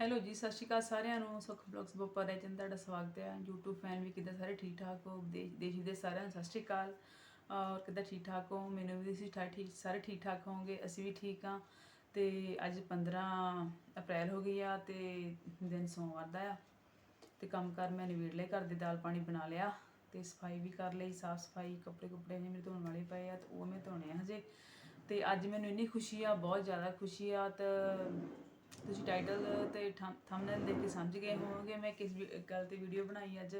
Hello ਜੀ, ਸਤਿ ਸ਼੍ਰੀ ਅਕਾਲ ਸਾਰਿਆਂ ਨੂੰ। ਸੁਖ ਬਲੌਗਸ ਬੋਪਰ ਚੰਦ ਤੁਹਾਡਾ ਸਵਾਗਤ ਹੈ। YouTube ਫੈਨ ਵੀ ਕਿੱਦਾਂ ਸਾਰੇ ਠੀਕ ਠਾਕ ਹੋ? ਦੇਸ਼ ਦੇਸ਼ ਵਿਦੇਸ਼ ਸਾਰਿਆਂ ਨੂੰ ਸਤਿ ਸ਼੍ਰੀ ਅਕਾਲ। ਔਰ ਕਿੱਦਾਂ ਠੀਕ ਠਾਕ ਹੋ? ਮੈਨੂੰ ਵੀ ਤੁਸੀਂ ਠਾਕ ਠੀਕ ਸਾਰੇ ਠੀਕ ਠਾਕ ਹੋਵੋਗੇ, ਅਸੀਂ ਵੀ ਠੀਕ ਹਾਂ। ਤੇ ਅੱਜ 15 ਅਪ੍ਰੈਲ ਹੋ ਗਈ ਆ ਤੇ ਦਿਨ ਸੋਮਵਾਰ ਦਾ ਆ। ਤੇ ਕੰਮ ਕਰ ਮੈਂ ਨਿਬੇੜ ਲਿਆ ਘਰ ਦੇ ਦਾਲ ਪਾਣੀ ਬਣਾ ਲਿਆ ਤੇ ਸਫ਼ਾਈ ਵੀ ਕਰ ਲਈ, ਸਾਫ਼ ਸਫ਼ਾਈ, ਕੱਪੜੇ ਕੁਪੜੇ ਨੇ ਮੇਰੇ ਧੋਣ ਵਾਲੇ ਪਏ ਆ ਤੇ ਉਹ ਮੈਂ ਧੋਣੇ ਆ ਹਜੇ। ਤੇ ਅੱਜ ਮੈਨੂੰ ਇੰਨੀ ਖੁਸ਼ੀ ਆ, ਬਹੁਤ ਜ਼ਿਆਦਾ ਖੁਸ਼ੀ ਆ ਤੇ ਤੁਸੀਂ ਟਾਈਟਲ ਤੇ ਥੰਬਨੇਲ ਦੇਖ ਕੇ ਸਮਝ ਗਏ ਹੋਵੋਗੇ, ਮੈਂ ਕਿਸ ਵੀ- ਗੱਲ ਤੇ ਵੀਡੀਓ ਬਣਾਈ ਅੱਜ।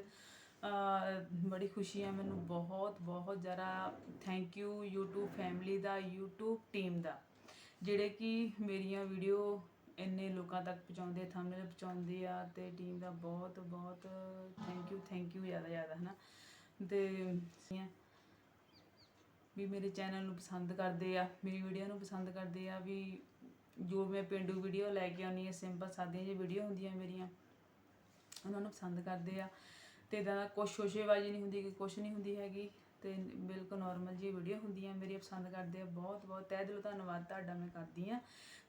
ਬੜੀ ਖੁਸ਼ੀ ਆ ਮੈਨੂੰ, ਬਹੁਤ ਬਹੁਤ ਜ਼ਿਆਦਾ ਥੈਂਕ ਯੂ YouTube ਫੈਮਿਲੀ ਦਾ, YouTube ਟੀਮ ਦਾ, ਜਿਹੜੇ ਕਿ ਮੇਰੀਆਂ ਵੀਡੀਓ ਇੰਨੇ ਲੋਕਾਂ ਤੱਕ ਪਹੁੰਚਾਉਂਦੇ ਥੰਬਨੇਲ ਪਹੁੰਚਾਉਂਦੇ ਆ ਤੇ ਟੀਮ ਦਾ ਬਹੁਤ ਬਹੁਤ ਥੈਂਕ ਯੂ ਥੈਂਕ ਯੂ ਜ਼ਿਆਦਾ ਜ਼ਿਆਦਾ, ਹਨਾ। ਤੇ ਵੀ ਮੇਰੇ ਚੈਨਲ ਨੂੰ ਪਸੰਦ ਕਰਦੇ ਆ, ਮੇਰੀ ਵੀਡੀਓ ਨੂੰ ਪਸੰਦ ਕਰਦੇ ਆ, ਵੀ ਜੋ ਮੈਂ ਪਿੰਡੂ ਵੀਡੀਓ ਲੈ ਕੇ ਆਉਣੀ ਹੈ ਸਿੰਪਲ ਸਾਦੀਆਂ ਜਿਹੀ ਵੀਡੀਓ ਹੁੰਦੀਆਂ ਮੇਰੀਆਂ, ਉਹਨਾਂ ਨੂੰ ਪਸੰਦ ਕਰਦੇ ਆ। ਤੇ ਦਾ ਕੁਛ ਸ਼ੋਸ਼ੇਬਾਜ਼ੀ ਨਹੀਂ ਹੁੰਦੀ ਕਿ ਕੁਛ ਨਹੀਂ ਹੁੰਦੀ ਹੈਗੀ। ਤੇ ਬਿਲਕੁਲ ਨਾਰਮਲ ਜੀ ਵੀਡੀਓ ਹੁੰਦੀਆਂ ਮੇਰੀ ਪਸੰਦ ਕਰਦੇ ਆ ਬਹੁਤ ਬਹੁਤ। ਤਹਿ ਦਿਲੋਂ ਧੰਨਵਾਦ ਤੁਹਾਡਾ ਮੈਂ ਕਰਦੀ ਆ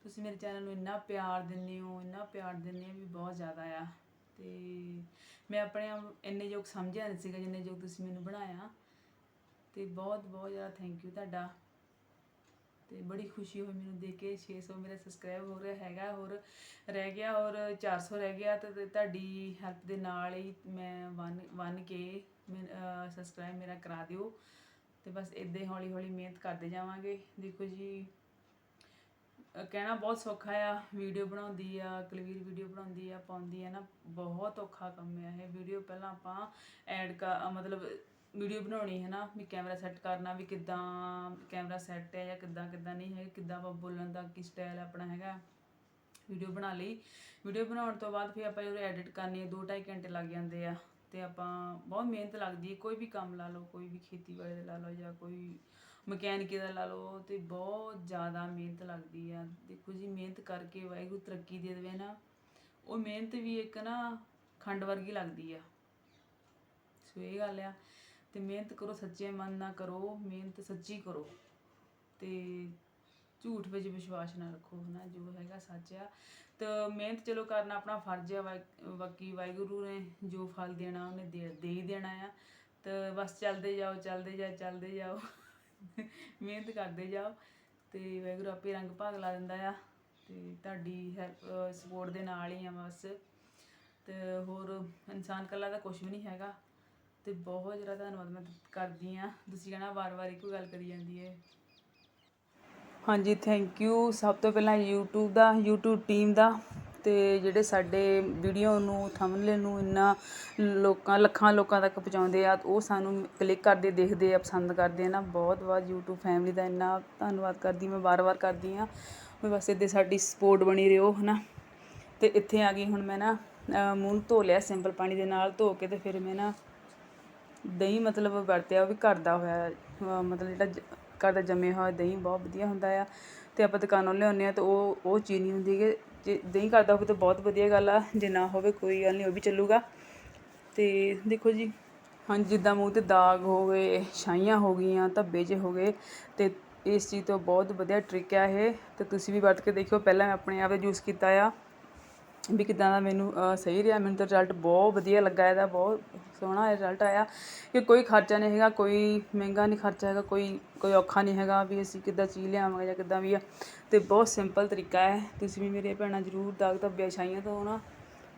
ਤੁਸੀਂ ਮੇਰੇ ਚੈਨਲ ਨੂੰ ਇੰਨਾ ਪਿਆਰ ਦਿੰਦੇ ਹੋ, ਇੰਨਾ ਪਿਆਰ ਦਿੰਦੇ ਹੋ ਵੀ ਬਹੁਤ ਜ਼ਿਆਦਾ ਆ। ਤੇ ਮੈਂ ਆਪਣੇ ਆਪ ਇੰਨੇ ਯੋਗ ਸਮਝਿਆ ਨਹੀਂ ਸੀਗਾ ਜਿੰਨੇ ਯੋਗ ਤੁਸੀਂ ਮੈਨੂੰ ਬਣਾਇਆ। ਤੇ ਬਹੁਤ ਬਹੁਤ ਜ਼ਿਆਦਾ ਥੈਂਕ ਯੂ ਤੁਹਾਡਾ। ਤੇ ਬੜੀ ਖੁਸ਼ੀ ਹੋਈ ਮੈਨੂੰ ਦੇਖ ਕੇ 600 ਮੇਰਾ ਸਬਸਕ੍ਰਾਈਬ ਹੋ ਰਿਹਾ ਹੈਗਾ, ਹੋਰ ਰਹਿ ਗਿਆ ਔਰ 400 ਰਹਿ ਗਿਆ, ਤੇ ਤੁਹਾਡੀ ਹੈਲਪ ਦੇ ਨਾਲ ਹੀ ਮੈਂ 1 1 ਕੇ ਸਬਸਕ੍ਰਾਈਬ ਮੇਰਾ ਕਰਾ ਦਿਓ। ਤੇ ਬਸ ਇਦਾਂ ਹੌਲੀ ਹੌਲੀ ਮਿਹਨਤ ਕਰਦੇ ਜਾਵਾਂਗੇ। ਦੇਖੋ ਜੀ ਕਹਿਣਾ ਬਹੁਤ ਸੌਖਾ ਆ ਵੀਡੀਓ ਬਣਾਉਂਦੀ ਆ, ਕਲਵੀਰ ਵੀਡੀਓ ਬਣਾਉਂਦੀ ਆ, ਪਾਉਂਦੀ ਆ ਨਾ, ਬਹੁਤ ਔਖਾ ਕੰਮ ਆ ਇਹ ਵੀਡੀਓ ਪਹਿਲਾਂ ਆਪਾਂ ਐਡ ਕਰ ਮਤਲਬ ਵੀਡੀਓ ਬਣਾਉਣੀ ਹੈ ਨਾ ਵੀ ਕੈਮਰਾ ਸੈੱਟ ਕਰਨਾ ਵੀ ਕਿੱਦਾਂ ਕੈਮਰਾ ਸੈੱਟ ਹੈ ਜਾਂ ਕਿੱਦਾਂ ਕਿੱਦਾਂ ਨਹੀਂ ਹੈ ਕਿੱਦਾਂ ਆਪਾਂ ਬੋਲਣ ਦਾ ਕੀ ਸਟਾਈਲ ਆਪਣਾ ਹੈਗਾ, ਵੀਡੀਓ ਬਣਾ ਲਈ। ਵੀਡੀਓ ਬਣਾਉਣ ਤੋਂ ਬਾਅਦ ਫਿਰ ਆਪਾਂ ਉਹਨੂੰ ਐਡਿਟ ਕਰਨੀ ਹੈ 2.5 ਘੰਟੇ ਲੱਗ ਜਾਂਦੇ ਆ ਤੇ ਆਪਾਂ ਬਹੁਤ ਮਿਹਨਤ ਲੱਗਦੀ ਹੈ, ਕੋਈ ਵੀ ਕੰਮ ਲਾ ਲਓ, ਕੋਈ ਵੀ ਖੇਤੀਬਾੜੀ ਦਾ ਲਾ ਲਓ ਜਾਂ ਕੋਈ ਮਕੈਨਿਕ ਦਾ ਲਾ ਲਓ ਤੇ ਬਹੁਤ ਜ਼ਿਆਦਾ ਮਿਹਨਤ ਲੱਗਦੀ ਆ। ਦੇਖੋ ਜੀ, ਮਿਹਨਤ ਕਰਕੇ ਵਾਹਿਗੁਰੂ ਤਰੱਕੀ ਦੇ ਦੇਵੇ ਨਾ, ਉਹ ਮਿਹਨਤ ਵੀ ਇੱਕ ਨਾ ਖੰਡ ਵਰਗੀ ਲੱਗਦੀ ਆ। ਸੋ ਇਹ ਗੱਲ ਆ। ਤੇ ਮਿਹਨਤ ਕਰੋ, ਸੱਚੇ ਮਨ ਨਾਲ ਕਰੋ, ਮਿਹਨਤ ਸੱਚੀ ਕਰੋ ਤੇ ਝੂਠ ਵਿੱਚ ਵਿਸ਼ਵਾਸ ਨਾ ਰੱਖੋ, ਹਨਾ, ਜੋ ਹੈਗਾ ਸੱਚ ਆ। ਤਾਂ ਮਿਹਨਤ ਚਲੋ ਕਰਨਾ ਆਪਣਾ ਫਰਜ਼ ਆ, ਵਾਹਿ- ਬਾਕੀ ਵਾਹਿਗੁਰੂ ਨੇ ਜੋ ਫਲ ਦੇਣਾ, ਉਹਨੇ ਦੇ ਦੇ ਹੀ ਦੇਣਾ ਆ। ਤਾਂ ਬਸ ਚੱਲਦੇ ਜਾਓ, ਚੱਲਦੇ ਜਾ ਚੱਲਦੇ ਜਾਓ। ਮਿਹਨਤ ਕਰਦੇ ਜਾਓ ਤੇ ਵਾਹਿਗੁਰੂ ਆਪੇ ਰੰਗ ਭਾਗ ਲਾ ਦਿੰਦਾ ਆ ਤੇ ਤੁਹਾਡੀ ਹੈਲਪ ਸਪੋਰਟ ਦੇ ਨਾਲ ਹੀ ਆ ਬਸ। ਤੇ ਹੋਰ ਇਨਸਾਨ ਕੱਲਾ ਤਾਂ ਕੁਝ ਵੀ ਨਹੀਂ ਹੈਗਾ। ਤੇ ਬਹੁਤ ਜ਼ਿਆਦਾ ਧੰਨਵਾਦ ਮੈਂ ਕਰਦੀ ਆ ਤੁਸੀਂ ਕਹਿਣਾ ਵਾਰ-ਵਾਰ ਇੱਕੋ ਗੱਲ ਕਰੀ ਜਾਂਦੀ ਹੈ। ਹਾਂਜੀ ਥੈਂਕ ਯੂ ਸਭ ਤੋਂ ਪਹਿਲਾਂ YouTube ਦਾ, YouTube ਟੀਮ ਦਾ ਤੇ ਜਿਹੜੇ ਸਾਡੇ ਵੀਡੀਓ ਨੂੰ ਥੰਬਨੇਲ ਨੂੰ ਇੰਨਾ ਲੋਕਾਂ, ਲੱਖਾਂ ਲੋਕਾਂ ਤੱਕ ਪਹੁੰਚਾਉਂਦੇ ਆ, ਉਹ ਸਾਨੂੰ ਕਲਿੱਕ ਕਰਦੇ, ਦੇਖਦੇ ਆ, ਪਸੰਦ ਕਰਦੇ ਆ ਨਾ। ਬਹੁਤ ਬਹੁਤ YouTube ਫੈਮਿਲੀ ਦਾ ਇੰਨਾ ਧੰਨਵਾਦ ਕਰਦੀ, ਮੈਂ ਵਾਰ-ਵਾਰ ਕਰਦੀ ਆ ਵੀ ਬਸ ਇੱਦਾਂ ਸਾਡੀ ਸਪੋਰਟ ਬਣੀ ਰਹੋ, ਹਨਾ। ਤੇ ਇੱਥੇ ਆ ਗਈ ਹੁਣ ਮੈਂ ਨਾ ਮੂੰਹ ਨੂੰ ਧੋ ਲਿਆ ਸਿੰਪਲ ਪਾਣੀ ਦੇ ਨਾਲ ਧੋ ਕੇ ਤੇ ਫਿਰ ਮੈਂ ਨਾ ਦਹੀਂ ਮਤਲਬ ਵਰਤਿਆ ਉਹ ਵੀ ਘਰ ਦਾ ਹੋਇਆ ਮਤਲਬ ਜਿਹੜਾ ਜ- ਘਰ ਦਾ ਜੰਮਿਆ ਹੋਇਆ ਦਹੀਂ ਬਹੁਤ ਵਧੀਆ ਹੁੰਦਾ ਆ। ਅਤੇ ਆਪਾਂ ਦੁਕਾਨੋਂ ਲਿਆਉਂਦੇ ਹਾਂ ਤਾਂ ਉਹ ਉਹ ਚੀਜ਼ ਨਹੀਂ ਹੁੰਦੀ ਕਿ ਜੇ ਦਹੀਂ ਘਰ ਦਾ ਹੋਵੇ ਤਾਂ ਬਹੁਤ ਵਧੀਆ ਗੱਲ ਆ, ਜੇ ਨਾ ਹੋਵੇ ਕੋਈ ਗੱਲ ਨਹੀਂ, ਉਹ ਵੀ ਚੱਲੂਗਾ। ਅਤੇ ਦੇਖੋ ਜੀ, ਹਾਂਜੀ, ਜਿੱਦਾਂ ਮੂੰਹ ਤੇ ਦਾਗ ਹੋ ਗਏ, ਛਾਈਆਂ ਹੋ ਗਈਆਂ, ਧੱਬੇ ਜੇ ਹੋ ਗਏ ਅਤੇ ਇਸ ਚੀਜ਼ ਤੋਂ ਬਹੁਤ ਵਧੀਆ ਟ੍ਰਿਕ ਆ ਇਹ। ਤੇ ਤੁਸੀਂ ਵੀ ਵਰਤ ਕੇ ਦੇਖਿਓ, ਪਹਿਲਾਂ ਮੈਂ ਆਪਣੇ ਆਪ ਯੂਜ਼ ਕੀਤਾ ਆ। ਵੀ ਕਿੱਦਾਂ ਦਾ ਮੈਨੂੰ ਸਹੀ ਰਿਹਾ। ਮੈਨੂੰ ਤਾਂ ਰਿਜ਼ਲਟ ਬਹੁਤ ਵਧੀਆ ਲੱਗਾ ਇਹਦਾ, ਬਹੁਤ ਸੋਹਣਾ ਰਿਜ਼ਲਟ ਆਇਆ। ਕਿ ਕੋਈ ਖਰਚਾ ਨਹੀਂ ਹੈਗਾ, ਕੋਈ ਮਹਿੰਗਾ ਨਹੀਂ ਖਰਚਾ ਹੈਗਾ, ਕੋਈ ਕੋਈ ਔਖਾ ਨਹੀਂ ਹੈਗਾ ਵੀ ਅਸੀਂ ਕਿੱਦਾਂ ਚੀਜ਼ ਲਿਆਵਾਂਗੇ ਜਾਂ ਕਿੱਦਾਂ ਵੀ ਆ। ਤੇ ਬਹੁਤ ਸਿੰਪਲ ਤਰੀਕਾ ਹੈ। ਤੁਸੀਂ ਵੀ ਮੇਰੇ ਭੈਣਾਂ ਜ਼ਰੂਰ ਦਾਗ ਧੱਬੇ ਛਾਈਆਂ ਤੋਂ ਨਾ।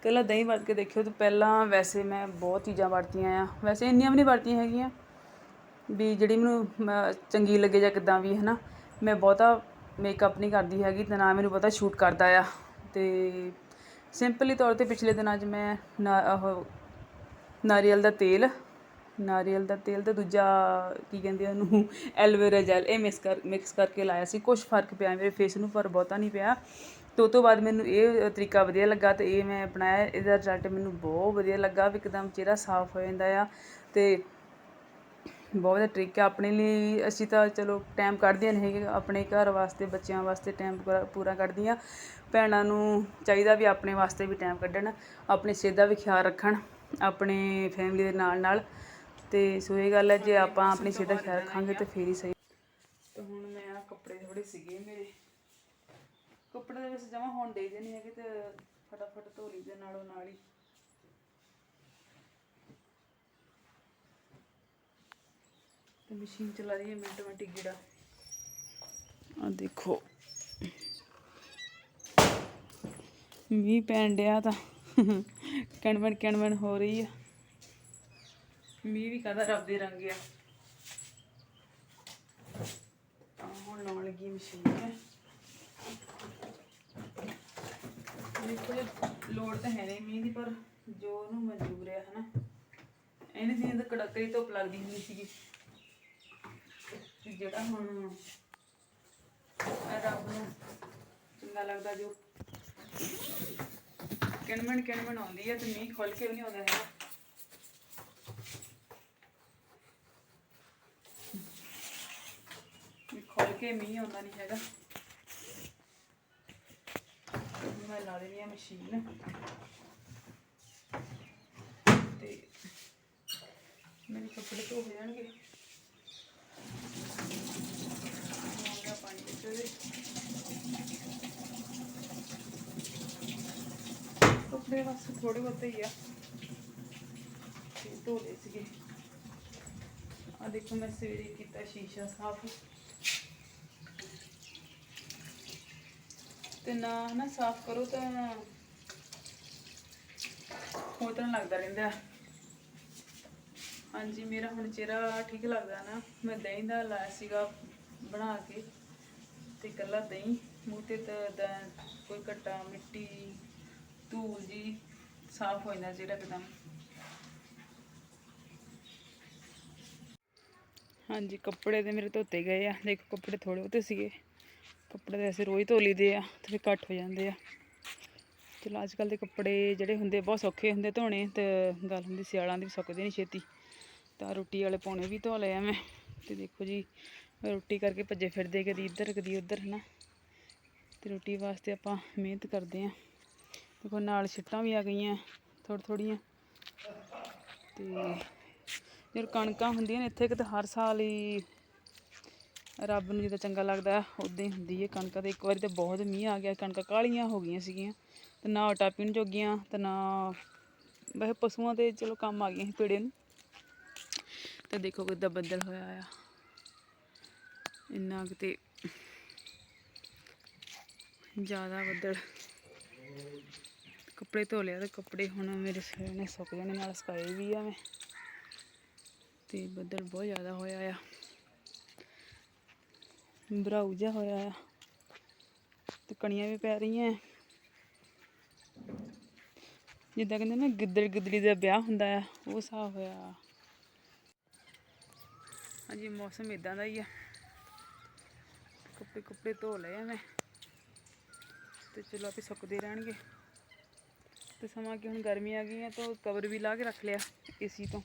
ਪਹਿਲਾਂ ਦਹੀਂ ਵਰਤ ਕੇ ਦੇਖਿਓ ਤੇ ਪਹਿਲਾਂ ਵੈਸੇ ਮੈਂ ਬਹੁਤ ਚੀਜ਼ਾਂ ਵਰਤੀਆਂ ਆ। ਵੈਸੇ ਇੰਨੀਆਂ ਵੀ ਨਹੀਂ ਵਰਤੀਆਂ ਹੈਗੀਆਂ ਵੀ ਜਿਹੜੀ ਮੈਨੂੰ ਚੰਗੀ ਲੱਗੇ ਜਾਂ ਕਿੱਦਾਂ ਵੀ ਹੈ ਨਾ ਮੈਂ ਬਹੁਤਾ ਮੇਕਅਪ ਨਹੀਂ ਕਰਦੀ ਹੈਗੀ, ਤੇ ਨਾ ਮੈਨੂੰ ਪਤਾ ਸ਼ੂਟ ਕਰਦਾ ਆ। ਤੇ ਸਿੰਪਲੀ ਤੌਰ ਤੇ ਪਿਛਲੇ ਦਿਨਾਂ 'ਚ ਮੈਂ ਨਾ- ਉਹ ਨਾਰੀਅਲ ਦਾ ਤੇਲ, ਨਾਰੀਅਲ ਦਾ ਤੇਲ ਤੇ ਦੂਜਾ ਕੀ ਕਹਿੰਦੇ ਉਹਨੂੰ, ਐਲੋਵੇਰਾ ਜੈਲ ਇਹ ਮਿਕਸ ਕਰ ਮਿਕਸ ਕਰਕੇ ਲਾਇਆ ਸੀ। ਕੁਝ ਫ਼ਰਕ ਪਿਆ ਮੇਰੇ ਫੇਸ ਨੂੰ, ਪਰ ਬਹੁਤਾ ਨਹੀਂ ਪਿਆ। ਤੇ ਉਹ ਤੋਂ ਬਾਅਦ ਮੈਨੂੰ ਇਹ ਤਰੀਕਾ ਵਧੀਆ ਲੱਗਾ ਤੇ ਇਹ ਮੈਂ ਅਪਣਾਇਆ ਇਹਦਾ ਰਿਜ਼ਲਟ ਮੈਨੂੰ ਬਹੁਤ ਵਧੀਆ ਲੱਗਾ, ਵੀ ਇੱਕਦਮ ਚਿਹਰਾ ਸਾਫ਼ ਹੋ ਜਾਂਦਾ ਆ ਤੇ ਬਹੁਤ ਵਧੀਆ ਟ੍ਰਿਕ ਹੈ ਆਪਣੇ ਲਈ ਅਸੀਂ ਤਾਂ ਚਲੋ ਟਾਈਮ ਕੱਢਦੀਆਂ ਨਹੀਂ ਹੈਗੇ। ਆਪਣੇ ਘਰ ਵਾਸਤੇ, ਬੱਚਿਆਂ ਵਾਸਤੇ ਟਾਈਮ ਪੂਰਾ ਪੂਰਾ ਕੱਢਦੀਆਂ। ਭੈਣਾਂ ਨੂੰ ਚਾਹੀਦਾ ਵੀ ਆਪਣੇ ਵਾਸਤੇ ਵੀ ਟਾਈਮ ਕੱਢਣ। ਆਪਣੀ ਸਿਹਤ ਦਾ ਵੀ ਖਿਆਲ ਰੱਖਣ। ਆਪਣੇ ਫੈਮਿਲੀ ਦੇ ਨਾਲ ਨਾਲ। ਤੇ ਸੋ ਇਹ ਗੱਲ ਹੈ, ਜੇ ਆਪਾਂ ਆਪਣੀ ਸਿਹਤ ਦਾ ਖਿਆਲ ਰੱਖਾਂਗੇ ਤਾਂ ਫੇਰ ਹੀ ਸਹੀ। ਤੇ ਹੁਣ ਮੈਂ ਆ ਕੱਪੜੇ ਥੋੜੇ ਸੀਗੇ ਮੇਰੇ। ਕੱਪੜੇ ਦੇ ਵਿੱਚ ਜਮਾ ਹੋਣ ਦੇ ਨਹੀਂ ਹੈਗੇ ਤੇ ਫਟਾਫਟ ਧੋ ਲਈ ਦੇ ਨਾਲੋਂ ਨਾਲ ਹੀ। ਤੇ ਮਸ਼ੀਨ ਚਲਾ ਰਹੀ ਹੈ ਮਿੰਟ ਮਿੰਟ ਗੀੜਾ ਆ ਦੇਖੋ। ਮੀਂਹ ਪੈਣ ਡਿਆ ਤਾਂ। ਕਣਵਣ ਕਣਵਣ ਹੋ ਰਹੀ ਆ। ਮੀਂਹ ਵੀ ਕਦਾ ਰੱਬ ਦੇ ਰੰਗ ਆ। ਹੁਣ ਲਾਉਣ ਲੱਗੀ ਮਸ਼ੀਨ ਹੈ ਦੇਖੋ ਜੀ ਲੋੜ ਤਾਂ ਹੈ ਨਹੀਂ ਮੀਂਹ ਦੀ ਪਰ ਜੋ ਉਹਨੂੰ ਮਨਜ਼ੂਰ ਹੈ ਹਨਾ। ਇਹਨੇ ਦਿਨ ਤਾਂ ਕੜਾਕੇ ਦੀ ਧੁੱਪ ਲੱਗਦੀ ਹੁੰਦੀ ਸੀਗੀ। ਜਿਹੜਾ ਹੁਣ ਰੱਬ ਨੂੰ ਚੰਗਾ ਲੱਗਦਾ ਜੋ ਕਿਣਮਣ ਕਿਣਮਣ ਆਉਂਦੀ ਹੈ ਤੇ ਮੀਂਹ ਖੁੱਲ ਕੇ ਵੀ ਨਹੀਂ ਆਉਂਦਾ ਹੈਗਾ। ਖੁੱਲ ਕੇ ਮੀਂਹ ਆਉਂਦਾ ਨਹੀਂ ਹੈਗਾ। ਮੈਂ ਲਾ ਦੇਣੀ ਆ ਮਸ਼ੀਨ। ਤੇ ਮੇਰੇ ਕੱਪੜੇ ਧੋ ਹੋ ਜਾਣਗੇ ਆਉਂਦਾ ਪਾਣੀ ਵਿੱਚ ਉਹਦੇ ਕੱਪੜੇ ਬਸ ਥੋੜੇ ਬਹੁਤੇ ਹੀ ਆ। ਤੇ ਧੋ ਲਏ ਸੀਗੇ। ਆ ਦੇਖੋ ਮੈਂ ਸਵੇਰੇ ਕੀਤਾ ਸ਼ੀਸ਼ਾ ਸਾਫ਼। ਤੇ ਨਾ ਨਾ ਸਾਫ਼ ਕਰੋ ਤਾਂ ਹੋਰ ਤਰ੍ਹਾਂ ਲੱਗਦਾ ਰਹਿੰਦਾ। ਹਾਂਜੀ, ਮੇਰਾ ਹੁਣ ਚਿਹਰਾ ਠੀਕ ਲੱਗਦਾ ਨਾ। ਮੈਂ ਦਹੀਂ ਦਾ ਲਾਇਆ ਸੀਗਾ ਬਣਾ ਕੇ। ਤੇ ਇਕੱਲਾ ਦਹੀਂ, ਮੂੰਹ ਤੇ ਤਾਂ ਕੋਈ ਘੱਟਾ ਮਿੱਟੀ ਧੂਲ ਜੀ ਸਾਫ਼ ਹੋ ਜਾਂਦਾ ਜਿਹੜਾ ਇੱਕਦਮ। ਹਾਂਜੀ, ਕੱਪੜੇ ਤੇ ਮੇਰੇ ਧੋਤੇ ਗਏ ਆ। ਦੇਖੋ, ਕੱਪੜੇ ਥੋੜੇ ਬਹੁਤੇ ਸੀਗੇ। ਕੱਪੜੇ ਤਾਂ ਅਸੀਂ ਰੋਜ਼ ਧੋ ਲਈਦੇ ਆ ਤੇ ਫਿਰ ਘੱਟ ਹੋ ਜਾਂਦੇ ਆ। ਚਲੋ ਅੱਜ ਕੱਲ ਦੇ ਕੱਪੜੇ ਜਿਹੜੇ ਹੁੰਦੇ ਬਹੁਤ ਸੌਖੇ ਹੁੰਦੇ ਧੋਣੇ। ਤੇ ਗੱਲ ਹੁੰਦੀ ਸਿਆਲਾਂ ਦੀ, ਵੀ ਸੁੱਕਦੇ ਨਹੀਂ ਛੇਤੀ। ਤਾਂ ਰੋਟੀ ਵਾਲੇ ਪਾਉਣੇ ਵੀ ਧੋ ਲਏ ਆ ਮੈਂ। ਤੇ ਦੇਖੋ ਜੀ, ਰੋਟੀ ਕਰਕੇ ਭੱਜੇ ਫਿਰਦੇ ਕਦੀ ਇੱਧਰ, ਕਦੀ ਉੱਧਰ, ਹਨਾ। ਤੇ ਰੋਟੀ ਵਾਸਤੇ ਆਪਾਂ ਮਿਹਨਤ ਕਰਦੇ ਆ। ਦੇਖੋ ਨਾਲ ਛਿੱਟਾਂ ਵੀ ਆ ਗਈਆਂ, ਥੋੜ੍ਹ ਥੋੜ੍ਹੀਆਂ। ਤੇ ਜਦੋਂ ਕਣਕਾਂ ਹੁੰਦੀਆਂ ਨੇ ਇੱਥੇ ਕਿਤੇ ਹਰ ਸਾਲ ਹੀ ਰੱਬ ਨੂੰ ਜਿੱਦਾਂ ਚੰਗਾ ਲੱਗਦਾ ਉਦਾਂ ਹੀ ਹੁੰਦੀ ਹੈ ਕਣਕਾਂ। ਤੇ ਇੱਕ ਵਾਰੀ ਤਾਂ ਬਹੁਤ ਮੀਂਹ ਆ ਗਿਆ, ਕਣਕਾਂ ਕਾਲੀਆਂ ਹੋ ਗਈਆਂ ਸੀਗੀਆਂ। ਤੇ ਨਾ ਆਟਾ ਪੀਣ ਜੋਗੀਆਂ, ਤੇ ਨਾ ਵੈਸੇ ਪਸ਼ੂਆਂ ਤੇ ਚਲੋ ਕੰਮ ਆ ਗਈਆਂ ਸੀ ਪੇੜੇ ਨੂੰ। ਤੇ ਦੇਖੋ ਕਿੱਦਾਂ ਬੱਦਲ ਹੋਇਆ ਆ। ਇੰਨਾ ਕਿਤੇ ਜ਼ਿਆਦਾ ਬੱਦਲ। ਕੱਪੜੇ ਧੋ ਲਿਆ ਤੇ ਕੱਪੜੇ ਹੁਣ ਮੇਰੇ ਸਿਰ ਨੇ ਸੁੱਕ ਜਾਣੇ, ਨਾਲ ਸੁਕਾਏ ਵੀ ਆ ਮੈਂ। ਤੇ ਬੱਦਲ ਬਹੁਤ ਜ਼ਿਆਦਾ ਹੋਇਆ ਆ। ਬਰਾਊ ਜਿਹਾ ਹੋਇਆ ਆ। ਤੇ ਕਣੀਆਂ ਵੀ ਪੈ ਰਹੀਆਂ ਜਿੱਦਾਂ ਕਹਿੰਦੇ ਨਾ, ਗਿੱਦੜ ਗਿੱਦੜੀ ਦਾ ਵਿਆਹ ਹੁੰਦਾ ਆ, ਉਹ ਹਿਸਾਬ ਹੋਇਆ ਹਾਂਜੀ, ਮੌਸਮ ਇਦਾਂ ਦਾ ਹੀ ਆ। ਕੱਪੜੇ ਕੱਪੜੇ ਧੋ ਲਏ ਆ ਮੈਂ। ਤੇ ਚਲੋ ਆਪੇ ਸੁੱਕਦੇ ਰਹਿਣਗੇ। ਤੇ ਸਮਾਂ ਕਿ ਹੁਣ ਗਰਮੀ ਆ ਗਈ ਆ ਤਾਂ ਕਵਰ ਵੀ ਲਾ ਕੇ ਰੱਖ ਲਿਆ ਏਸੀ ਤੋਂ।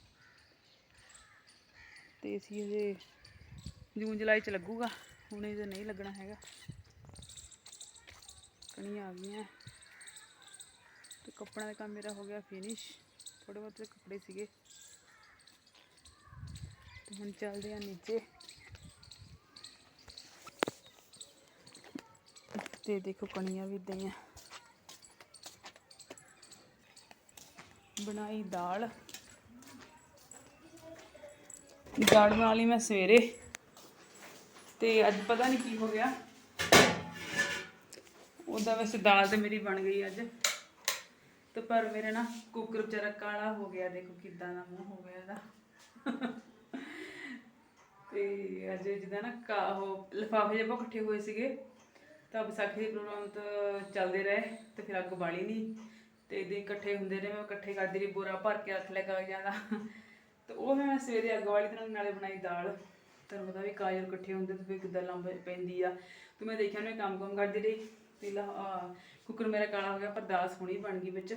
ਤੇ ਏਸੀ ਇਹ ਜੂਨ, ਜੁਲਾਈ ਚ ਲੱਗੂਗਾ। ਹੁਣ ਇਹ ਨਹੀਂ ਲੱਗਣਾ ਹੈਗਾ। ਕਣੀਆਂ ਆ ਗਈਆਂ। ਤੇ ਕੱਪੜਿਆਂ ਦਾ ਕੰਮ ਮੇਰਾ ਹੋ ਗਿਆ ਫਿਨਿਸ਼ ਥੋੜੇ ਬਹੁਤ ਕੱਪੜੇ ਸੀਗੇ। ਤੇ ਹੁਣ ਚੱਲਦੇ ਆ ਨੀਚੇ। ਤੇ ਦੇਖੋ ਕਣੀਆਂ ਵੀ ਇਦਾਂ ਹੀ ਆ ਬਣਾਈ ਦਾਲ। ਦਾਲ ਬਣਾ ਲਈ ਮੈਂ ਸਵੇਰੇ। ਤੇ ਅੱਜ ਪਤਾ ਨਹੀਂ ਕੀ ਹੋ ਗਿਆ। ਉਹਦਾ ਵੈਸੇ ਦਾਲ ਤੇ ਮੇਰੀ ਬਣ ਗਈ ਅੱਜ। ਤੇ ਪਰ ਮੇਰੇ ਨਾ ਕੁੱਕਰ ਵਿਚਾਰਾ ਕਾਲਾ ਹੋ ਗਿਆ, ਦੇਖੋ ਕਿੱਦਾਂ ਦਾ ਮੂੰਹ ਹੋ ਗਿਆ ਇਹਦਾ। ਤੇ ਅੱਜ ਜਿੱਦਾਂ ਨਾ ਕਾ ਉਹ ਲਿਫਾਫੇ ਜਿਹੇ ਇਕੱਠੇ ਹੋਏ ਸੀਗੇ। ਤਾਂ ਵਿਸਾਖੀ ਦੇ ਪ੍ਰੋਗਰਾਮ ਤਾਂ ਚੱਲਦੇ ਰਹੇ ਤੇ ਫਿਰ ਅੱਗ ਬਾਲੀ ਨਹੀਂ ਤੇ ਇਦਾਂ ਇਕੱਠੇ ਹੁੰਦੇ ਨੇ, ਮੈਂ ਇਕੱਠੇ ਕਰਦੀ ਰਹੀ, ਬੋਰਾ ਭਰ ਕੇ ਰੱਖ ਲਿਆ ਕਾਗਜ਼ਾਂ ਦਾ ਤੇ ਉਹ ਫਿਰ ਮੈਂ ਸਵੇਰੇ ਅੱਗ ਵਾਲੀ ਤਰ੍ਹਾਂ ਨਾਲੇ ਬਣਾਈ ਦਾਲ। ਤੁਹਾਨੂੰ ਪਤਾ ਵੀ ਕਾਜਲ ਇਕੱਠੇ ਹੁੰਦੇ ਤੇ ਫਿਰ ਕਿੱਦਾਂ ਲੰਬ ਪੈਂਦੀ ਆ। ਤੇ ਮੈਂ ਦੇਖਿਆ ਉਹਨੇ ਕੰਮ ਕੰਮ ਕਰਦੀ ਰਹੀ। ਤੇ ਕੁੱਕਰ ਮੇਰਾ ਕਾਲਾ ਹੋ ਗਿਆ, ਪਰ ਦਾਲ ਸੋਹਣੀ ਬਣ ਗਈ ਵਿੱਚ।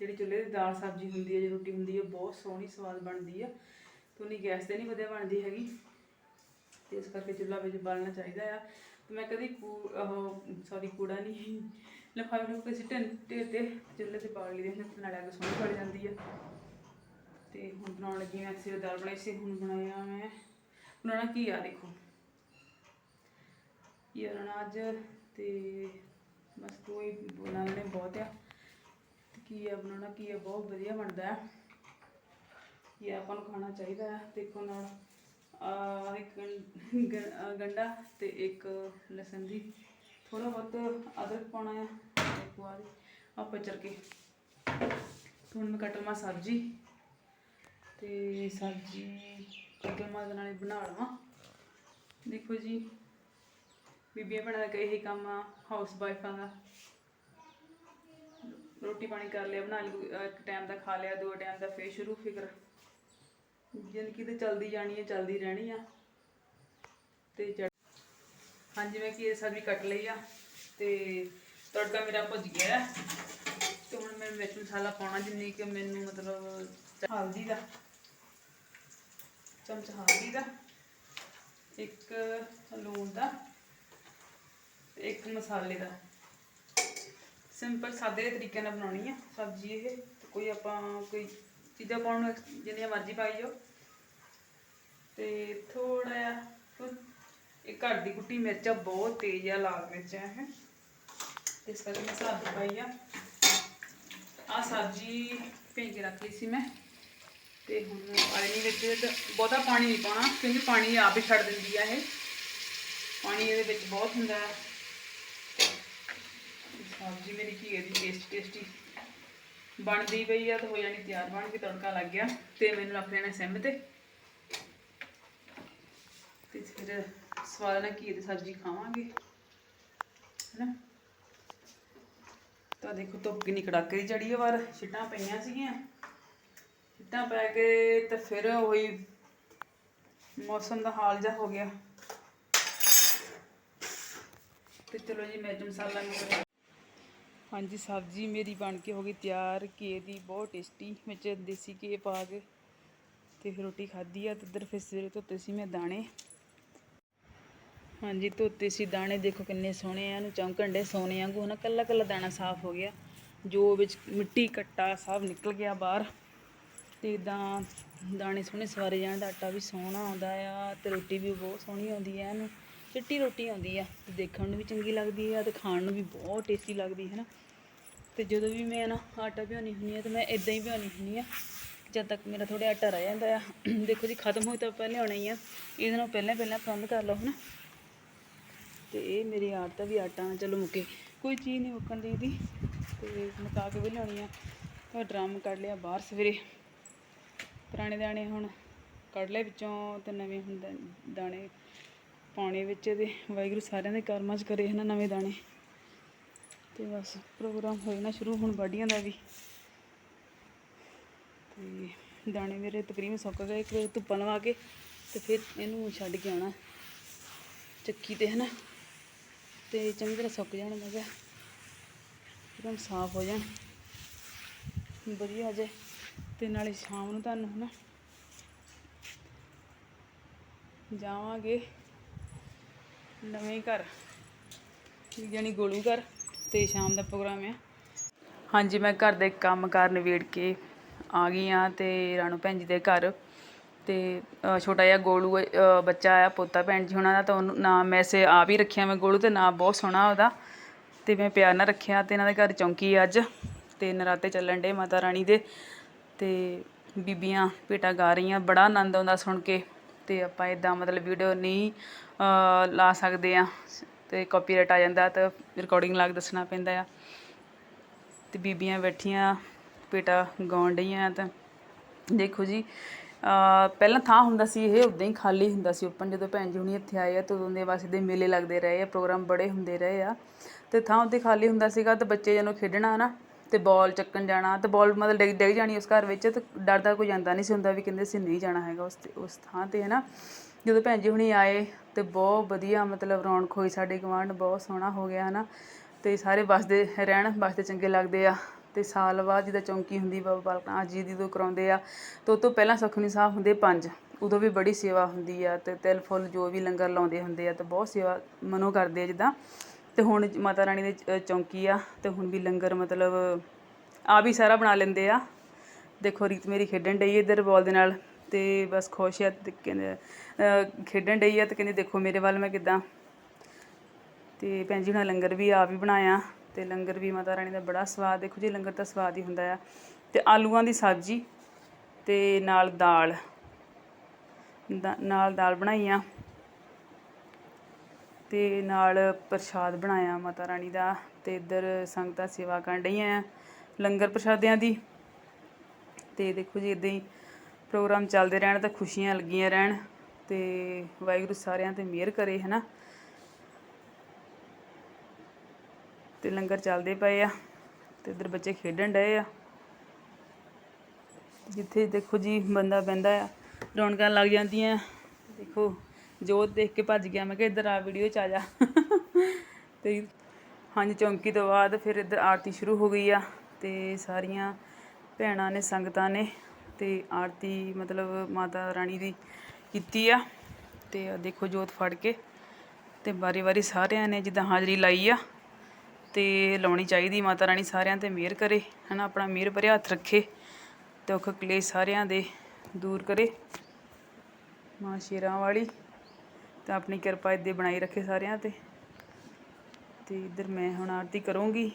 ਜਿਹੜੀ ਚੁੱਲ੍ਹੇ ਦੀ ਦਾਲ ਸਬਜ਼ੀ ਹੁੰਦੀ ਹੈ ਜੇ ਰੋਟੀ ਹੁੰਦੀ ਹੈ ਬਹੁਤ ਸੋਹਣੀ ਸਵਾਦ ਬਣਦੀ ਆ। ਤੇ ਉਨੀ ਗੈਸ ਤੇ ਨਹੀਂ ਵਧੀਆ ਬਣਦੀ ਹੈਗੀ। ਤੇ ਇਸ ਕਰਕੇ ਚੁੱਲ੍ਹਾ ਵਿੱਚ ਬਾਲਣਾ ਚਾਹੀਦਾ ਆ। ਮੈਂ ਕਦੀ ਕੂ, ਉਹ ਸੌਰੀ ਕੂੜਾ ਨਹੀਂ ਲਿਫਾਫੇ ਨੂੰ ਕਿਸੇ ਢੰਟੇ ਤੇ ਚੁੱਲ੍ਹੇ ਤੇ ਬਾਲ ਲਈ ਦੇ ਨਾਲੇ ਅੱਗ ਸੋਹਣੀ ਬਣ ਜਾਂਦੀ ਆ। ਤੇ ਹੁਣ ਬਣਾਉਣ ਲੱਗੀ ਮੈਂ ਸਿਰ ਦਾਲ ਬਣਾਈ ਸੀ, ਹੁਣ ਬਣਾਇਆ ਮੈਂ, ਬਣਾਉਣਾ ਕੀ ਆ ਦੇਖੋ। ਇਹ ਬਣਾਉਣਾ ਅੱਜ ਤੇ ਬਸ ਕੋਈ ਬੋਲਣਾ ਨੇ ਬਹੁਤ ਆ। ਘੀਆ ਬਣਾਉਣਾ ਘੀਆ ਬਹੁਤ ਵਧੀਆ ਬਣਦਾ। ਹੈ ਇਹ ਆਪਾਂ ਨੂੰ ਖਾਣਾ ਚਾਹੀਦਾ ਹੈ ਦੇਖੋ ਨਾਲ। ਇੱਕ ਗੰ- ਗ- ਗੰਡਾ ਤੇ ਇੱਕ ਲਸਣ ਦੀ। ਥੋੜਾ ਬਹੁਤ ਅਦਰਕ ਪਾਉਣਾ ਆ ਇੱਕ ਆਪਾਂ ਚਰ ਹੁਣ ਮੈਂ ਕੱਟ ਲਵਾਂ ਸਬਜ਼ੀ। ਤੇ ਸਬਜ਼ੀ ਕੱਟਲ ਮਾਰ ਨਾਲ ਬਣਾ ਲਵਾਂ। ਦੇਖੋ ਜੀ, ਬੀਬੀਆਂ ਬਣਾ ਕੇ ਇਹੀ ਕੰਮ ਆ ਹਾਊਸ ਵਾਈਫਾਂ ਦਾ ਰੋਟੀ ਪਾਣੀ ਕਰ ਲਿਆ, ਬਣਾ ਲਈ, ਇੱਕ ਟਾਈਮ ਦਾ ਖਾ ਲਿਆ, ਦੋ ਟਾਈਮ ਦਾ ਫੇਰ ਸ਼ੁਰੂ, ਫਿਕਰ। ਜ਼ਿੰਦਗੀ ਕਿ ਤੇ ਚਲਦੀ ਜਾਣੀ ਹੈ ਚਲਦੀ ਰਹਿਣੀ ਆ। ਤੇ ਹਾਂਜੀ ਮੈਂ ਕੀ ਸਬਜ਼ੀ ਕੱਟ ਲਈ ਆ ਤੇ ਤੜਕਾ ਮੇਰਾ ਭੁੱਜ ਗਿਆ ਹੈ। ਤੇ ਹੁਣ ਮੈਂ ਵਿੱਚ ਮਸਾਲਾ ਪਾਉਣਾ ਜਿੰਨੀ ਕਿ ਮੈਨੂੰ ਮਤਲਬ ਹਲਦੀ ਦਾ, ਚਮਚ ਹਲਦੀ ਦਾ, ਇੱਕ ਲੂਣ ਦਾ ਤੇ ਇੱਕ ਮਸਾਲੇ ਦਾ ਸਿੰਪਲ ਸਾਦੇ ਤਰੀਕੇ ਨਾਲ ਬਣਾਉਣੀ ਆ ਸਬਜ਼ੀ ਇਹ ਕੋਈ ਆਪਾਂ ਕੋਈ ਚੀਜ਼ਾਂ ਪਾਉਣ ਜਿੰਨੀਆਂ ਮਰਜ਼ੀ ਪਾਈ ਜਾਓ ਤੇ ਥੋੜਾ ਜਿਹਾ ਇਹ ਘਰ ਦੀ ਕੁੱਟੀ ਮਿਰਚ ਬਹੁਤ ਤੇਜ਼ ਆ, ਲਾਲ ਮਿਰਚ ਹੈ ਤੇ ਇਸ ਕਰਕੇ ਮੈਂ ਸਬਜ਼ੀ ਪਾਈ ਆ। ਆ ਸਬਜ਼ੀ ਭੇਜ ਕੇ ਰੱਖ ਲਈ ਸੀ ਮੈਂ। ਤੇ ਹੁਣ ਪਾਣੀ ਵਿੱਚ ਬਹੁਤਾ ਪਾਣੀ ਨਹੀਂ ਪਾਉਣਾ, ਕਿਉਂਕਿ ਪਾਣੀ ਆਪ ਹੀ ਛੱਡ ਦਿੰਦੀ ਆ ਇਹ। ਪਾਣੀ ਇਹਦੇ ਵਿੱਚ ਬਹੁਤ ਹੁੰਦਾ ਹੈ ਸਬਜ਼ੀ ਮੇਰੀ ਘੀਏ ਦੀ ਟੇਸਟੀ ਟੇਸਟੀ ਬਣਦੀ ਪਈ ਆ ਤੇ ਹੋ ਜਾਣੀ ਤਿਆਰ ਬਣ ਕੇ ਤੜਕਾ ਲੱਗ ਗਿਆ। ਤੇ ਮੈਨੂੰ ਰੱਖ ਲੈਣਾ ਸਿਮ ਤੇ। ਤੇ ਫਿਰ ਸਵਾਦ ਨਾਲ ਘੀ ਦੀ ਸਬਜ਼ੀ ਖਾਵਾਂਗੇ, ਹੈਨਾ? ਤਾਂ ਦੇਖੋ, ਧੁੱਪ ਕਿੰਨੀ ਕੜਾਕੇ ਦੀ ਚੜੀ ਆ ਵਾਰ ਛਿੱਟਾਂ ਪਈਆਂ ਸੀਗੀਆਂ। ਛਿੱਟਾਂ ਪੈ ਕੇ ਤੇ ਫਿਰ ਉਹੀ ਮੌਸਮ ਦਾ ਹਾਲ ਜਿਹਾ ਹੋ ਗਿਆ। ਤੇ ਚਲੋ ਜੀ ਮਿਰਚ ਮਸਾਲਾ ਨੂੰ ਹਾਂਜੀ, ਸਬਜ਼ੀ ਮੇਰੀ ਬਣ ਕੇ ਹੋ ਗਈ ਤਿਆਰ। ਘੀਏ ਦੀ ਬਹੁਤ ਟੇਸਟੀ ਵਿੱਚ ਦੇਸੀ ਘੀ ਪਾ ਕੇ ਤੇ ਫਿਰ ਰੋਟੀ ਖਾਧੀ ਆ। ਤੇ ਇੱਧਰ ਫਿਰ ਸਵੇਰੇ ਧੋਤੇ ਸੀ ਮੈਂ ਦਾਣੇ। ਹਾਂਜੀ, ਧੋਤੇ ਸੀ, ਦਾਣੇ ਦੇਖੋ ਕਿੰਨੇ ਸੋਹਣੇ ਆ, ਇਹਨੂੰ ਚਮਕਣ ਡੇ ਸੋਨੇ ਵਾਂਗੂ, ਹਨਾ, ਕੱਲਾ ਕੱਲਾ ਦਾਣਾ ਸਾਫ਼ ਹੋ ਗਿਆ। ਜੋ ਵਿੱਚ ਮਿੱਟੀ, ਕੱਟਾ ਸਭ ਨਿਕਲ ਗਿਆ ਬਾਹਰ। ਤੇ ਇਦਾਂ ਦਾਣੇ ਸੋਹਣੇ ਸਵਾਰੇ ਜਾਣ ਦਾ ਆਟਾ ਵੀ ਸੋਹਣਾ ਆਉਂਦਾ ਆ, ਤੇ ਰੋਟੀ ਵੀ ਬਹੁਤ ਸੋਹਣੀ ਆਉਂਦੀ ਆ ਇਹਨੂੰ। ਚਿੱਟੀ ਰੋਟੀ ਆਉਂਦੀ ਆ, ਤੇ ਦੇਖਣ ਨੂੰ ਵੀ ਚੰਗੀ ਲੱਗਦੀ ਆ, ਤੇ ਖਾਣ ਨੂੰ ਵੀ ਬਹੁਤ ਟੇਸਟੀ ਲੱਗਦੀ ਹੈ ਨਾ ਤੇ ਜਦੋਂ ਵੀ ਮੈਂ ਨਾ ਆਟਾ ਭਿਉਣੀ ਹੁੰਦੀ ਆ, ਤੇ ਮੈਂ ਇਦਾਂ ਹੀ ਭਿਉਣੀ ਹੁੰਦੀ ਆ। ਜਦ ਤੱਕ ਮੇਰਾ ਥੋੜਾ ਆਟਾ ਰਹਿ ਜਾਂਦਾ ਆ, ਦੇਖੋ ਜੀ, ਖਤਮ ਹੋਏ ਤਾਂ ਪਹਿਲਾਂ ਲਿਆਉਣਾ ਹੀ ਆ। ਇਹਦੇ ਨਾਲ ਪਹਿਲਾਂ ਪਹਿਲਾਂ ਬੰਦ ਕਰ ਲਓ, ਹਨਾ। ਤੇ ਇਹ ਮੇਰੀ ਆਦਤ ਵੀ ਆਟਾ ਨਾ ਚਲੋ ਮੁੱਕੇ। ਕੋਈ ਚੀਜ਼ ਨਹੀਂ ਮੁੱਕਣ ਦੀ ਤੇ ਮੁਕਾ ਕੇ ਵੀ ਲਿਆਉਣੀ ਆ। ਉਹ ਡਰਮ ਕੱਢ ਲਿਆ ਬਾਹਰ ਸਵੇਰੇ। ਪੁਰਾਣੇ ਦਾਣੇ ਹੁਣ ਕੱਢ ਲਏ ਵਿੱਚੋਂ ਤੇ ਨਵੇਂ ਹੁਣ ਦਾਣੇ ਪਾਉਣੇ ਵਿੱਚ ਤੇ ਵਾਹਿਗੁਰੂ ਸਾਰਿਆਂ ਦੇ ਕਰਮਾਂ 'ਚ ਕਰੇ ਹਨ ਨਵੇਂ ਦਾਣੇ। ਤੇ ਬਸ ਪ੍ਰੋਗਰਾਮ ਹੋਏ ਨਾ ਸ਼ੁਰੂ ਹੁਣ ਵਾਢੀਆਂ ਦਾ ਵੀ। ਤੇ ਦਾਣੇ ਮੇਰੇ ਤਕਰੀਬਨ ਸੁੱਕ ਗਏ। ਇੱਕ ਵਾਰ ਧੁੱਪਾਂ ਲਵਾ ਕੇ ਤੇ ਫਿਰ ਇਹਨੂੰ ਛੱਡ ਕੇ ਆਉਣਾ। ਚੱਕੀ ਤੇ ਹਨਾ। ਤੇ ਚੰਗੀ ਤਰ੍ਹਾਂ ਸੁੱਕ ਜਾਣ ਮੈਂ ਕਿਹਾ ਇੱਕਦਮ ਸਾਫ਼ ਹੋ ਜਾਣ। ਵਧੀਆ ਜੇ। ਤੇ ਨਾਲੇ ਸ਼ਾਮ ਨੂੰ ਤੁਹਾਨੂੰ ਹਨਾ ਜਾਵਾਂਗੇ ਨਵੇਂ ਘਰ, ਯਾਨੀ ਗੋਲੂ ਘਰ ਤੇ ਸ਼ਾਮ ਦਾ ਪ੍ਰੋਗਰਾਮ ਆ। ਹਾਂਜੀ, ਮੈਂ ਘਰ ਦੇ ਕੰਮ ਕਾਰ ਨਿਬੇੜ ਕੇ ਆ ਗਈ ਆ ਤੇ ਰਾਣੂ ਭੈਣ ਜੀ ਦੇ ਘਰ। ਅਤੇ ਛੋਟਾ ਜਿਹਾ ਗੋਲੂ ਬੱਚਾ ਆ, ਪੋਤਾ ਭੈਣ ਜੀ ਉਹਨਾਂ ਦਾ, ਤਾਂ ਉਹਨੂੰ ਨਾਮ ਵੈਸੇ ਆਪ ਹੀ ਰੱਖਿਆ ਮੈਂ ਗੋਲੂ ਅਤੇ ਨਾਮ ਬਹੁਤ ਸੋਹਣਾ ਉਹਦਾ। ਅਤੇ ਮੈਂ ਪਿਆਰ ਨਾਲ ਰੱਖਿਆ ਅਤੇ ਇਹਨਾਂ ਦੇ ਘਰ ਚੌਂਕੀ ਅੱਜ। ਅਤੇ ਨਰਾਤੇ ਚੱਲਣ ਡੇ ਮਾਤਾ ਰਾਣੀ ਦੇ। ਅਤੇ ਬੀਬੀਆਂ ਭੇਟਾ ਗਾ ਰਹੀਆਂ, ਬੜਾ ਆਨੰਦ ਆਉਂਦਾ ਸੁਣ ਕੇ। ਅਤੇ ਆਪਾਂ ਇੱਦਾਂ ਮਤਲਬ ਵੀਡੀਓ ਨਹੀਂ ਲਾ ਸਕਦੇ ਆ। ਅਤੇ ਕਾਪੀਰਾਈਟ ਆ ਜਾਂਦਾ ਤਾਂ ਰਿਕਾਰਡਿੰਗ ਲਾ ਕੇ ਦੱਸਣਾ ਪੈਂਦਾ ਆ। ਅਤੇ ਬੀਬੀਆਂ ਬੈਠੀਆਂ, ਭੇਟਾ ਗਾਉਣ ਡਈਆਂ ਤਾਂ। ਦੇਖੋ ਜੀ ਪਹਿਲਾਂ ਥਾਂ ਹੁੰਦਾ ਸੀ ਇਹ, ਉਦਾਂ ਹੀ ਖਾਲੀ ਹੁੰਦਾ ਸੀ ਓਪਨ, ਜਦੋਂ ਭੈਣ ਜੀ ਹੁਣੀ ਇੱਥੇ ਆਏ ਆ, ਤਾਂ ਉਦੋਂ ਦੇ ਬਸ ਦੇ ਮੇਲੇ ਲੱਗਦੇ ਰਹੇ ਆ, ਪ੍ਰੋਗਰਾਮ ਬੜੇ ਹੁੰਦੇ ਰਹੇ ਆ। ਤੇ ਥਾਂ ਉੱਤੇ ਖਾਲੀ ਹੁੰਦਾ ਸੀਗਾ, ਤੇ ਬੱਚੇ ਜਦੋਂ ਖੇਡਣਾ ਨਾ, ਤੇ ਬਾਲ ਚੱਕਣ ਜਾਣਾ, ਤੇ ਬਾਲ ਮਤਲਬ ਡਿੱਗ ਡਿੱਗ ਜਾਣੀ ਉਸ ਘਰ ਵਿੱਚ, ਤੇ ਡਰਦਾ ਕੋਈ ਜਾਂਦਾ ਨਹੀਂ ਸੀ ਹੁੰਦਾ ਵੀ ਕਹਿੰਦੇ ਸੀ ਨਹੀਂ ਜਾਣਾ ਹੈਗਾ ਉਸ ਤੇ, ਉਸ ਥਾਂ ਤੇ ਹੈ ਨਾ ਜਦੋਂ ਭੈਣ ਜੀ ਹੁਣੀ ਆਏ, ਤੇ ਬਹੁਤ ਵਧੀਆ ਮਤਲਬ ਰੌਣਕ ਹੋਈ ਸਾਡੇ ਗਵਾਂਢ ਬਹੁਤ ਸੋਹਣਾ ਹੋ ਗਿਆ, ਹਨਾ। ਤੇ ਸਾਰੇ ਵਸਦੇ ਰਹਿਣ ਵਾਸਤੇ ਚੰਗੇ ਲੱਗਦੇ ਆ। ਤੇ ਸਾਲ ਬਾਅਦ ਜਿਹਦਾ ਚੌਂਕੀ ਹੁੰਦੀ ਬਾਬਾ ਬਾਲਕ ਨਾਥ ਜੀ ਦੀ ਤੋਂ ਕਰਾਉਂਦੇ ਆ, ਤੇ ਉਹ ਤੋਂ ਪਹਿਲਾਂ ਸੁਖਮਨੀ ਸਾਹਿਬ ਹੁੰਦੇ ਪੰਜ, ਉਦੋਂ ਵੀ ਬੜੀ ਸੇਵਾ ਹੁੰਦੀ ਆ ਤੇ ਤਿਲ ਫੁੱਲ ਜੋ ਵੀ ਲੰਗਰ ਲਾਉਂਦੇ ਹੁੰਦੇ ਆ ਤੇ ਬਹੁਤ ਸੇਵਾ ਮਨੋ ਕਰਦੇ ਆ ਜਿੱਦਾਂ। ਤੇ ਹੁਣ ਮਾਤਾ ਰਾਣੀ ਦੇ ਚੌਂਕੀ ਆ ਤੇ ਹੁਣ ਵੀ ਲੰਗਰ ਮਤਲਬ ਆ ਵੀ ਸਾਰਾ ਬਣਾ ਲੈਂਦੇ ਆ। ਦੇਖੋ ਰੀਤ ਮੇਰੀ ਖੇਡਣ ਡਈ ਇੱਧਰ ਬੋਲ ਦੇ ਨਾਲ ਤੇ ਬਸ ਖੁਸ਼ ਆ ਤੇ ਕਹਿੰਦੇ ਖੇਡਣ ਡਈ ਆ ਤੇ ਕਹਿੰਦੇ ਦੇਖੋ ਮੇਰੇ ਵੱਲ ਮੈਂ ਕਿਦਾਂ। ਤੇ ਭੈਣ ਜੀ ਹੁਣਾਂ ਲੰਗਰ ਵੀ ਆਪ ਹੀ ਬਣਾਇਆ। ਤੇ ਲੰਗਰ ਵੀ ਮਾਤਾ ਰਾਣੀ ਦਾ ਬੜਾ ਸਵਾਦ, ਦੇਖੋ ਜੀ ਲੰਗਰ ਤਾਂ ਸਵਾਦ ਹੀ ਹੁੰਦਾ ਆ। ਤੇ ਆਲੂਆਂ ਦੀ ਸਬਜ਼ੀ ਤੇ ਨਾਲ ਦਾਲ। ਦਾ- ਨਾਲ ਦਾਲ ਬਣਾਈ ਆ। ਤੇ ਨਾਲ ਪ੍ਰਸ਼ਾਦ ਬਣਾਇਆ ਮਾਤਾ ਰਾਣੀ ਦਾ ਤੇ ਇੱਧਰ ਸੰਗਤਾਂ ਸੇਵਾ ਕਰਨ ਡਈਆਂ ਆ ਲੰਗਰ ਪ੍ਰਸ਼ਾਦਿਆਂ ਦੀ। ਤੇ ਦੇਖੋ ਜੀ ਇਦਾਂ ਹੀ ਪ੍ਰੋਗਰਾਮ ਚੱਲਦੇ ਰਹਿਣ ਤਾਂ ਖੁਸ਼ੀਆਂ ਲੱਗੀਆਂ ਰਹਿਣ ਤੇ ਵਾਹਿਗੁਰੂ ਸਾਰਿਆਂ ਤੇ ਮਿਹਰ ਕਰੇ, ਹਨਾ? ਤੇ ਲੰਗਰ ਚੱਲਦੇ ਪਏ ਆ ਤੇ ਇੱਧਰ ਬੱਚੇ ਖੇਡਣ ਡਏ ਆ। ਜਿੱਥੇ ਦੇਖੋ ਜੀ ਬੰਦਾ ਬਹਿੰਦਾ ਆ, ਰੌਣਕਾਂ ਲੱਗ ਜਾਂਦੀਆਂ। ਦੇਖੋ, ਜੋਤ ਦੇਖ ਕੇ ਭੱਜ ਗਿਆ, ਮੈਂ ਕਿਹਾ ਇੱਧਰ ਆ ਵੀਡੀਓ ਚ ਆ ਜਾ। ਤੇ ਹਾਂਜੀ, ਚੌਂਕੀ ਤੋਂ ਬਾਅਦ ਫਿਰ ਇੱਧਰ ਆਰਤੀ ਸ਼ੁਰੂ ਹੋ ਗਈ ਆ ਤੇ ਸਾਰੀਆਂ ਭੈਣਾਂ ਨੇ, ਸੰਗਤਾਂ ਨੇ ਤੇ ਆਰਤੀ ਮਤਲਬ ਮਾਤਾ ਰਾਣੀ ਦੀ ਕੀਤੀ ਆ। ਤੇ ਦੇਖੋ ਜੋਤ ਫੜ ਕੇ ਤੇ ਵਾਰੀ ਵਾਰੀ ਸਾਰਿਆਂ ਨੇ ਜਿੱਦਾਂ ਹਾਜ਼ਰੀ ਲਾਈ ਆ। ਤੇ ਲਾਉਣੀ ਚਾਹੀਦੀ, ਮਾਤਾ ਰਾਣੀ ਸਾਰਿਆਂ ਤੇ ਮਿਹਰ ਕਰੇ, ਹਨਾ, ਆਪਣਾ ਮਿਹਰ ਭਰਿਆ ਹੱਥ ਰੱਖੇ, ਦੁੱਖ ਕਲੇਸ਼ ਸਾਰਿਆਂ ਦੇ ਦੂਰ ਕਰੇ। ਮਾਂ ਸ਼ੇਰਾਂ ਵਾਲੀ ਤੇ ਆਪਣੀ ਕਿਰਪਾ ਇੱਦੇ ਬਣਾਈ ਰੱਖੇ ਸਾਰਿਆਂ ਤੇ। ਤੇ ਇੱਧਰ ਮੈਂ ਹੁਣ ਆਰਤੀ ਕਰੂੰਗੀ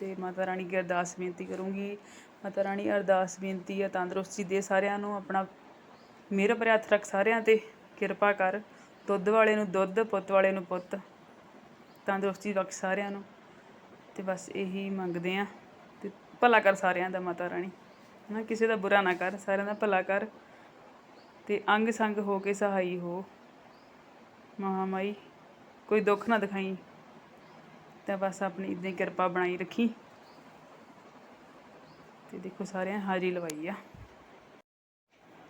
ਤੇ ਮਾਤਾ ਰਾਣੀ ਕੀ ਅਰਦਾਸ ਬੇਨਤੀ ਕਰੂੰਗੀ। ਮਾਤਾ ਰਾਣੀ ਅਰਦਾਸ ਬੇਨਤੀ ਹੈ ਤੰਦਰੁਸਤੀ ਦੇ ਸਾਰਿਆਂ ਨੂੰ, ਆਪਣਾ ਮਿਹਰ ਭਰਿਆ ਹੱਥ ਰੱਖ ਸਾਰਿਆਂ ਤੇ, ਕਿਰਪਾ ਕਰ, ਦੁੱਧ ਵਾਲੇ ਨੂੰ ਦੁੱਧ, ਪੁੱਤ ਵਾਲੇ ਨੂੰ ਪੁੱਤ, ਤੰਦਰੁਸਤੀ ਰੱਖ ਸਾਰਿਆਂ ਨੂੰ। ਤੇ ਬਸ ਇਹੀ ਮੰਗਦੇ ਆ ਤੇ ਭਲਾ ਕਰ ਸਾਰਿਆਂ ਦਾ ਮਾਤਾ ਰਾਣੀ। ਨਾ ਕਿਸੇ ਦਾ ਬੁਰਾ ਨਾ ਕਰ, ਸਾਰਿਆਂ ਦਾ ਭਲਾ ਕਰ ਤੇ ਅੰਗ ਸੰਗ ਹੋ ਕੇ ਸਹਾਈ ਹੋ। ਮਹਾਮਾਈ, ਕੋਈ ਦੁੱਖ ਨਾ ਦਿਖਾਈ, ਤਾਂ ਬਸ ਆਪਣੀ ਇਦਾਂ ਕਿਰਪਾ ਬਣਾਈ ਰੱਖੀ। ਤੇ ਦੇਖੋ ਸਾਰਿਆਂ ਹਾਜ਼ਰੀ ਲਵਾਈ ਆ।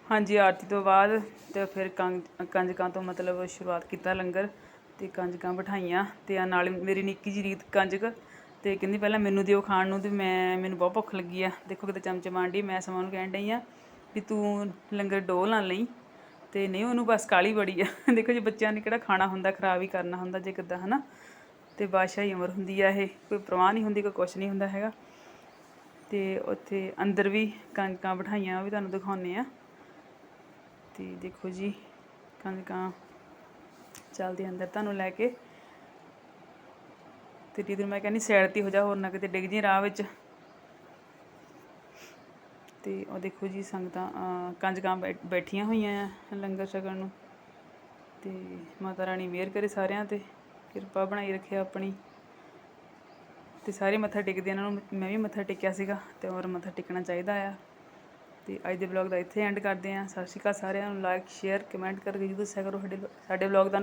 ਹਾਂਜੀ, ਆਰਤੀ ਤੋਂ ਬਾਅਦ ਤੇ ਫਿਰ ਕੰਜ ਕੰਜਕਾਂ ਤੋਂ ਮਤਲਬ ਸ਼ੁਰੂਆਤ ਕੀਤਾ ਲੰਗਰ ਤੇ ਕੰਜਕਾਂ ਬਿਠਾਈਆਂ ਤੇ ਆ ਨਾਲ ਮੇਰੀ ਨਿੱਕੀ ਜੀ ਰੀਤ ਕੰਜਕ ਤੇ ਕਹਿੰਦੀ ਪਹਿਲਾਂ ਮੈਨੂੰ ਦਿਓ ਖਾਣ ਨੂੰ ਤੇ ਮੈਂ, ਮੈਨੂੰ ਬਹੁਤ ਭੁੱਖ ਲੱਗੀ ਆ। ਦੇਖੋ ਕਿਤੇ ਚਮਚੇ ਮਾਂਡੀ ਮੈਂ ਸਮਾਂ ਨੂੰ ਕਹਿਣ ਡਈ ਆ ਵੀ ਤੂੰ ਲੰਗਰ ਡੋਲ ਨਾ ਲਈ ਤੇ ਨਹੀਂ, ਉਹਨੂੰ ਬਸ ਕਾਲੀ ਬੜੀ ਆ। ਦੇਖੋ ਜੀ ਬੱਚਿਆਂ ਨੇ ਕਿਹੜਾ ਖਾਣਾ ਹੁੰਦਾ, ਖਰਾਬ ਹੀ ਕਰਨਾ ਹੁੰਦਾ ਜੇ ਕਿੱਦਾਂ, ਹਨਾ? ਤੇ ਬਾਦਸ਼ਾਹੀ ਉਮਰ ਹੁੰਦੀ ਆ ਇਹ, ਕੋਈ ਪ੍ਰਵਾਹ ਨਹੀਂ ਹੁੰਦੀ, ਕੋਈ ਕੁਛ ਨਹੀਂ ਹੁੰਦਾ ਹੈਗਾ। ਤੇ ਉੱਥੇ ਅੰਦਰ ਵੀ ਕਣਕਾਂ ਬਿਠਾਈਆਂ, ਉਹ ਵੀ ਤੁਹਾਨੂੰ ਦਿਖਾਉਂਦੇ ਆ। ਤੇ ਦੇਖੋ ਜੀ, ਕਣਕਾਂ ਚੱਲਦੇ ਅੰਦਰ, ਤੁਹਾਨੂੰ ਲੈ ਕੇ ਤੇ ਦੀਦੀ ਮੈਂ ਕਹਿੰਦੀ ਸਾਈਡ ਤੇ ਹੋ ਜਾ, ਹੋਰ ਨਾ ਕਿਤੇ ਡਿੱਗ ਜੀ ਰਾਹ ਵਿੱਚ। ਤੇ ਉਹ ਦੇਖੋ ਜੀ ਸੰਗਤਾਂ ਕੰਜਕਾਂ ਬੈ- ਬੈਠੀਆਂ ਹੋਈਆਂ ਆ ਲੰਗਰ ਛਕਣ ਨੂੰ। ਤੇ ਮਾਤਾ ਰਾਣੀ ਮਿਹਰ ਕਰੇ ਸਾਰਿਆਂ ਤੇ, ਕਿਰਪਾ ਬਣਾਈ ਰੱਖੇ ਆਪਣੀ। ਤੇ ਸਾਰੇ ਮੱਥਾ ਟੇਕਦੇ ਇਹਨਾਂ ਨੂੰ ਮੈਂ ਵੀ ਮੱਥਾ ਟੇਕਿਆ ਸੀਗਾ ਤੇ ਹੋਰ ਮੱਥਾ ਟੇਕਣਾ ਚਾਹੀਦਾ ਆ। ਤੇ ਅੱਜ ਦੇ ਵਲੌਗ ਦਾ ਇੱਥੇ ਐਂਡ ਕਰਦੇ ਆ। ਸਤਿ ਸ਼੍ਰੀ ਅਕਾਲ ਸਾਰਿਆਂ ਨੂੰ ਲਾਈਕ ਸ਼ੇਅਰ ਕਮੈਂਟ ਕਰਕੇ ਜਰੂਰ ਦੱਸਿਆ ਕਰੋ ਸਾਡੇ ਸਾਡੇ ਵਲੌਗ ਦਾ